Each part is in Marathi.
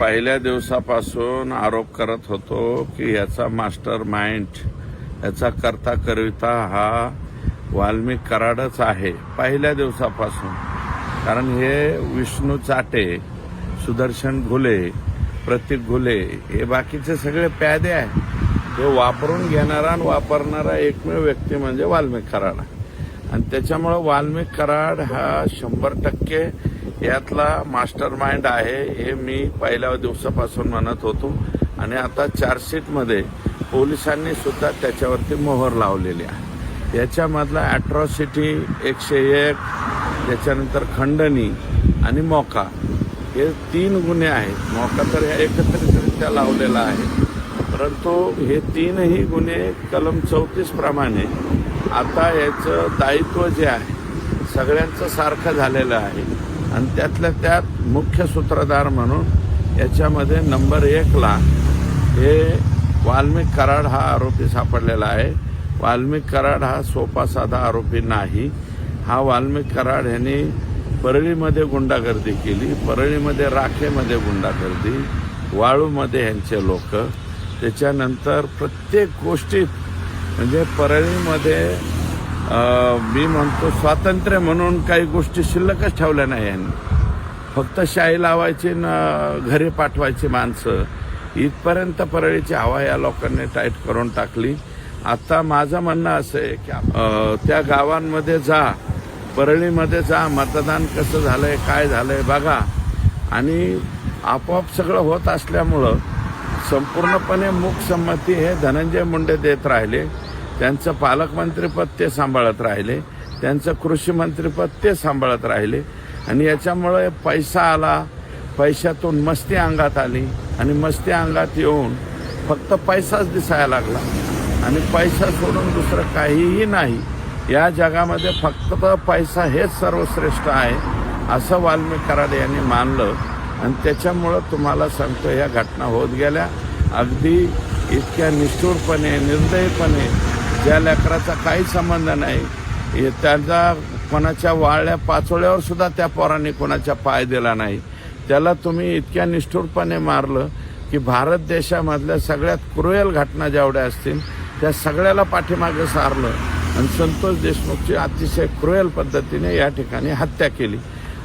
पहिल्या दिवसापासून आरोप करत होतो की याचा मास्टर माइंड याचा करता करविता हा वाल्मिक कराडच आहे पहिल्या दिवसापासून. कारण हे विष्णू चाटे सुदर्शन घुले प्रतीक घुले हे बाकीचे सगळे प्यादे आहे हे वापरून घेणारा आणि वापरणारा एकमेव व्यक्ती म्हणजे वाल्मिक कराड आणि त्याच्यामुळं वाल्मिक कराड हा शंभर टक्के यातला मास्टर माइंड आहे हे मी पहिल्या दिवसापासून म्हणत होतो. आणि आता चार्जशीटमध्ये पोलिसांनी सुद्धा त्याच्यावरती मोहर लावलेली आहे. याच्यामधला ॲट्रॉसिटी एकशे एक त्याच्यानंतर खंडणी आणि मोका हे तीन गुन्हे आहेत. मोका तर ह्या एकत्रितरित्या लावलेला आहे. परंतु हे तीनही गुन्हे कलम चौतीस प्रमाणे. आता याचं दायित्व जे आहे सगळ्यांचं सारखं झालेलं आहे. आणि त्यातल्या त्यात मुख्य सूत्रधार म्हणून याच्यामध्ये नंबर एकला हे वाल्मिक कराड हा आरोपी सापडलेला आहे. वाल्मिक कराड हा सोपा साधा आरोपी नाही. हा वाल्मिक कराड ह्यांनी परळीमध्ये गुंडागर्दी केली. परळीमध्ये राखेमध्ये गुंडागर्दी वाळूमध्ये ह्यांचे लोक. त्याच्यानंतर प्रत्येक गोष्टीत म्हणजे परळीमध्ये मी म्हणतो स्वातंत्र्य म्हणून काही गोष्टी शिल्लकच ठेवल्या नाही यांनी. फक्त शाई लावायचे न घरी पाठवायची माणसं. इथपर्यंत परळीची हवा या लोकांनी टाईट करून टाकली. आता माझं म्हणणं असं आहे की त्या गावांमध्ये जा. परळीमध्ये जा. मतदान कसं झालंय काय झालंय बघा. आणि आपोआप सगळं होत असल्यामुळं संपूर्णपणे मूकसंमती हे धनंजय मुंडे देत राहिले. त्यांचं पालकमंत्रीपद ते सांभाळत राहिले त्यांचं कृषी मंत्रीपद ते सांभाळत राहिले. आणि याच्यामुळे पैसा आला पैशातून मस्ती अंगात आली. आणि मस्ती अंगात येऊन फक्त पैसाच दिसायला लागला. आणि पैसा सोडून दुसरं काहीही नाही. या जगामध्ये फक्त पैसा हेच सर्वश्रेष्ठ आहे असं वाल्मिक कराड यांनी मानलं. आणि त्याच्यामुळं तुम्हाला सांगतो या घटना होत गेल्या. अगदी इतक्या निष्ठुरपणे निर्दयीपणे ज्या लेकराचा काही संबंध नाही त्याचा त्यांचा कोणाच्या वाळल्या पाचोळ्यावर सुद्धा त्या पोरांनी कोणाच्या पाय दिला नाही. त्याला तुम्ही इतक्या निष्ठुरपणे मारलं की भारत देशामधल्या सगळ्यात क्रुएल घटना जेवढ्या असतील त्या सगळ्याला पाठीमागे सारलं. आणि संतोष देशमुखची अतिशय क्रुएल पद्धतीने या ठिकाणी हत्या केली.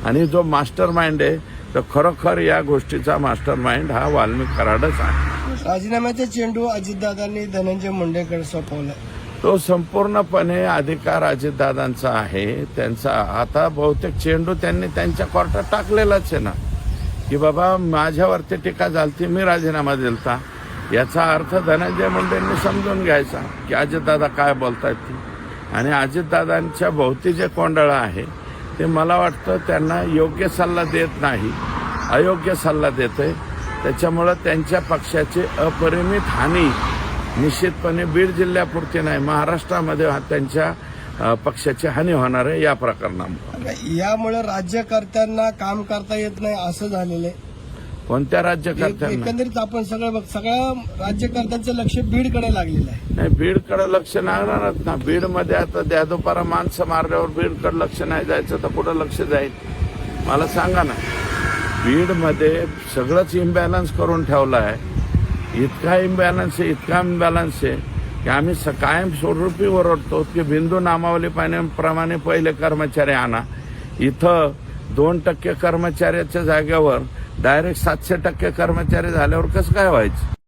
आणि जो मास्टर माइंड आहे तर खरोखर या गोष्टीचा मास्टर माइंड हा वाल्मिक कराडच आहे. राजीनाम्याचे चेंडू अजितदादांनी धनंजय मुंडेकडे सोपवला. तो संपूर्णपणे अधिकार अजितदादांचा आहे. त्यांचा आता बहुतेक चेंडू त्यांनी त्यांच्या कोर्टात टाकलेलाच आहे ना. की बाबा माझ्यावरती टीका झालती मी राजीनामा दिलता. याचा अर्थ धनंजय मुंडेंनी समजून घ्यायचा की अजितदादा काय बोलतायत ती. आणि अजितदादांच्या भोवती जे कोंडळं आहे ते मला वाटतं त्यांना योग्य सल्ला देत नाही अयोग्य सल्ला देत आहे त्याच्यामुळं त्यांच्या पक्षाची अपरिमित हानी निश्चितपणे बीड जिल्ह्यापुरती नाही महाराष्ट्रामध्ये हा त्यांच्या पक्षाची हानी होणार आहे या प्रकरणामुळे. यामुळे राज्यकर्त्यांना काम करता येत नाही असं झालेलं आहे. कोणत्या राज्यकर्त्यांना? एकंदरीत आपण सगळं बघ सगळ्या राज्यकर्त्यांचं लक्ष बीडकडे लागलेलं आहे. नाही बीडकडे लक्ष लागणारच ना. बीडमध्ये आता द्या दुपारा माणसं मारल्यावर बीडकडे लक्ष नाही जायचं तर कुठं लक्ष जाईल. मला सांगा ना बीडमध्ये सगळंच इम्बॅलन्स करून ठेवलं आहे. इतका इम्बॅलन्स आहे इतका इम्बॅलन्स आहे की आम्ही स- कायम स्वरूपी ओरडतो की बिंदू नामावली पाण्याप्रमाणे पहिले कर्मचारी आणा. इथं दोन टक्के कर्मचाऱ्याच्या जागेवर डायरेक्ट सातशे टक्के कर्मचारी झाल्यावर कसं काय व्हायचं?